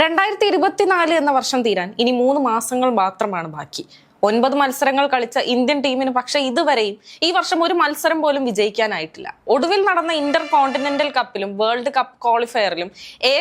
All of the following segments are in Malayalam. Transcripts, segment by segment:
രണ്ടായിരത്തി ഇരുപത്തിനാല് എന്ന വർഷം തീരാൻ ഇനി മൂന്ന് മാസങ്ങൾ മാത്രമാണ് ബാക്കി. ഒൻപത് മത്സരങ്ങൾ കളിച്ച ഇന്ത്യൻ ടീമിന് പക്ഷേ ഇതുവരെയും ഈ വർഷം ഒരു മത്സരം പോലും വിജയിക്കാനായിട്ടില്ല. ഒടുവിൽ നടന്ന ഇന്റർ കോണ്ടിനെന്റൽ കപ്പിലും വേൾഡ് കപ്പ് ക്വാളിഫയറിലും എ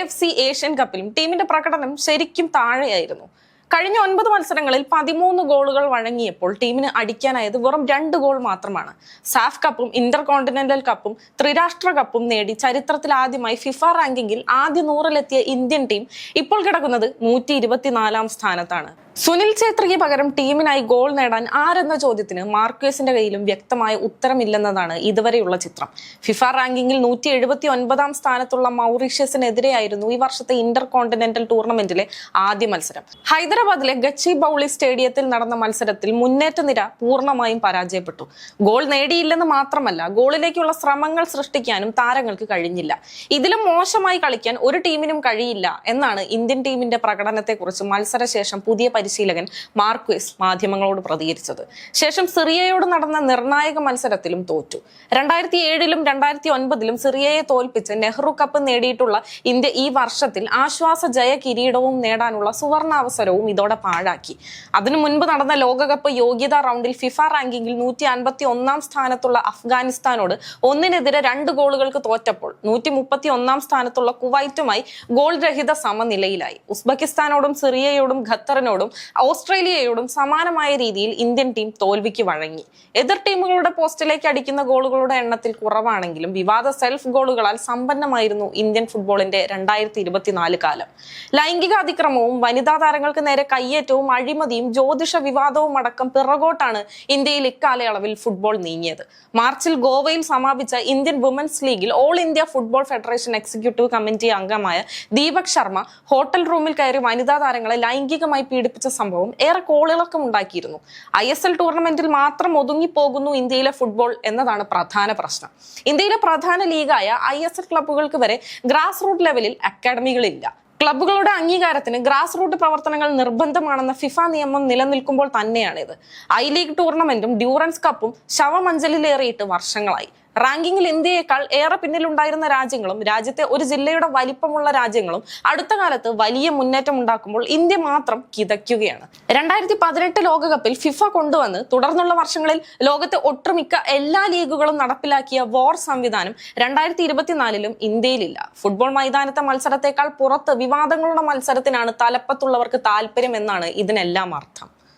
ഏഷ്യൻ കപ്പിലും ടീമിന്റെ പ്രകടനം ശരിക്കും താഴെയായിരുന്നു. കഴിഞ്ഞ ഒൻപത് മത്സരങ്ങളിൽ പതിമൂന്ന് ഗോളുകൾ വഴങ്ങിയപ്പോൾ ടീമിന് അടിക്കാനായത് വെറും രണ്ട് ഗോൾ മാത്രമാണ്. സാഫ് കപ്പും ഇന്റർ കോണ്ടിനെന്റൽ കപ്പും ത്രിരാഷ്ട്ര കപ്പും നേടി ചരിത്രത്തിൽ ആദ്യമായി ഫിഫ റാങ്കിങ്ങിൽ ആദ്യ നൂറിലെത്തിയ ഇന്ത്യൻ ടീം ഇപ്പോൾ കിടക്കുന്നത് നൂറ്റി ഇരുപത്തിനാലാം സ്ഥാനത്താണ്. സുനിൽ ഛേത്രിക്ക് പകരം ടീമിനായി ഗോൾ നേടാൻ ആരെന്ന ചോദ്യത്തിന് മാർക്വേസിന്റെ കയ്യിലും വ്യക്തമായ ഉത്തരമില്ലെന്നതാണ് ഇതുവരെയുള്ള ചിത്രം. ഫിഫ റാങ്കിങ്ങിൽ നൂറ്റി എഴുപത്തി ഒൻപതാം സ്ഥാനത്തുള്ള മൗറീഷ്യസിനെതിരെയായിരുന്നു ഈ വർഷത്തെ ഇന്റർ കോണ്ടിനെന്റൽ ടൂർണമെന്റിലെ ആദ്യ മത്സരം. ഹൈദരാബാദിലെ ഗച്ചി ബൌളി സ്റ്റേഡിയത്തിൽ നടന്ന മത്സരത്തിൽ മുന്നേറ്റ നിര പൂർണമായും പരാജയപ്പെട്ടു. ഗോൾ നേടിയില്ലെന്ന് മാത്രമല്ല ഗോളിലേക്കുള്ള ശ്രമങ്ങൾ സൃഷ്ടിക്കാനും താരങ്ങൾക്ക് കഴിഞ്ഞില്ല. ഇതിലും മോശമായി കളിക്കാൻ ഒരു ടീമിനും കഴിയില്ല എന്നാണ് ഇന്ത്യൻ ടീമിന്റെ പ്രകടനത്തെക്കുറിച്ച് മത്സരശേഷം പുതിയ പരിശീലകൻ മാർക്വിസ് മാധ്യമങ്ങളോട് പ്രതികരിച്ചത്. ശേഷം സിറിയയോട് നടന്ന നിർണായക മത്സരത്തിലും തോറ്റു. രണ്ടായിരത്തി ഏഴിലും രണ്ടായിരത്തി ഒൻപതിലും സിറിയയെ തോൽപ്പിച്ച് നെഹ്റു കപ്പ് നേടിയിട്ടുള്ള ഇന്ത്യ ഈ വർഷത്തിൽ ആശ്വാസ ജയ കിരീടവും നേടാനുള്ള സുവർണാവസരവും ഇതോടെ പാഴാക്കി. അതിനു മുൻപ് നടന്ന ലോകകപ്പ് യോഗ്യതാ റൗണ്ടിൽ ഫിഫ റാങ്കിങ്ങിൽ നൂറ്റി അൻപത്തി ഒന്നാം സ്ഥാനത്തുള്ള അഫ്ഗാനിസ്ഥാനോട് ഒന്നിനെതിരെ രണ്ട് ഗോളുകൾക്ക് തോറ്റപ്പോൾ നൂറ്റി മുപ്പത്തി ഒന്നാം സ്ഥാനത്തുള്ള കുവൈറ്റുമായി ഗോൾ രഹിത സമനിലയിലായി. ഉസ്ബെക്കിസ്ഥാനോടും സിറിയയോടും ഖത്തറിനോടും ഓസ്ട്രേലിയയോടും സമാനമായ രീതിയിൽ ഇന്ത്യൻ ടീം തോൽവിക്ക് വഴങ്ങി. എതിർ ടീമുകളുടെ പോസ്റ്റിലേക്ക് അടിക്കുന്ന ഗോളുകളുടെ എണ്ണത്തിൽ കുറവാണെങ്കിലും വിവാദ സെൽഫ് ഗോളുകളാൽ സമ്പന്നമായിരുന്നു ഇന്ത്യൻ ഫുട്ബോളിന്റെ രണ്ടായിരത്തി ഇരുപത്തിനാല് കാലം. ലൈംഗിക അതിക്രമവും വനിതാ താരങ്ങൾക്ക് നേരെ കയ്യേറ്റവും അഴിമതിയും ജ്യോതിഷ വിവാദവും അടക്കം പിറകോട്ടാണ് ഇന്ത്യയിൽ ഇക്കാലയളവിൽ ഫുട്ബോൾ നീങ്ങിയത്. മാർച്ചിൽ ഗോവയിൽ സമാപിച്ച ഇന്ത്യൻ വുമൻസ് ലീഗിൽ all India football federation executive committee അംഗമായ ദീപക് ശർമ്മ ഹോട്ടൽ റൂമിൽ കയറി വനിതാ താരങ്ങളെ ലൈംഗികമായി പീഡിപ്പിച്ച. സംഭവം ഏറെ കോളിളക്കം ഉണ്ടാക്കിയിരുന്നു. ഐ എസ് എൽ ടൂർണമെന്റിൽ മാത്രം ഒതുങ്ങിപ്പോകുന്നു ഇന്ത്യയിലെ ഫുട്ബോൾ എന്നതാണ് പ്രധാന പ്രശ്നം. ഇന്ത്യയിലെ പ്രധാന ലീഗായ ഐ എസ് എൽ ക്ലബ്ബുകൾക്ക് വരെ ഗ്രാസ് റൂട്ട് ലെവലിൽ അക്കാഡമികളില്ല ക്ലബ്ബുകളുടെ അംഗീകാരത്തിന് ഗ്രാസ് റൂട്ട് പ്രവർത്തനങ്ങൾ നിർബന്ധമാണെന്ന ഫിഫ നിയമം നിലനിൽക്കുമ്പോൾ തന്നെയാണിത്. ഐ ലീഗ് ടൂർണമെന്റും ഡ്യൂറൻസ് കപ്പും ശവമഞ്ചലിലേറിയിട്ട് വർഷങ്ങളായി. റാങ്കിങ്ങിൽ ഇന്ത്യയേക്കാൾ ഏറെ പിന്നിലുണ്ടായിരുന്ന രാജ്യങ്ങളും രാജ്യത്തെ ഒരു ജില്ലയുടെ വലിപ്പമുള്ള രാജ്യങ്ങളും അടുത്ത കാലത്ത് വലിയ മുന്നേറ്റം ഉണ്ടാക്കുമ്പോൾ ഇന്ത്യ മാത്രം കിതയ്ക്കുകയാണ്. രണ്ടായിരത്തി പതിനെട്ട് ലോകകപ്പിൽ ഫിഫ കൊണ്ടുവന്ന് തുടർന്നുള്ള വർഷങ്ങളിൽ ലോകത്തെ ഒട്ടുമിക്ക എല്ലാ ലീഗുകളും നടപ്പിലാക്കിയ വോർ സംവിധാനം രണ്ടായിരത്തി ഇരുപത്തിനാലിലും ഇന്ത്യയിലില്ല. ഫുട്ബോൾ മൈതാനത്തെ മത്സരത്തെക്കാൾ പുറത്ത് വിവാദങ്ങളുടെ മത്സരത്തിനാണ് തലപ്പത്തുള്ളവർക്ക് താല്പര്യം എന്നാണ് ഇതിനെല്ലാം അർത്ഥം.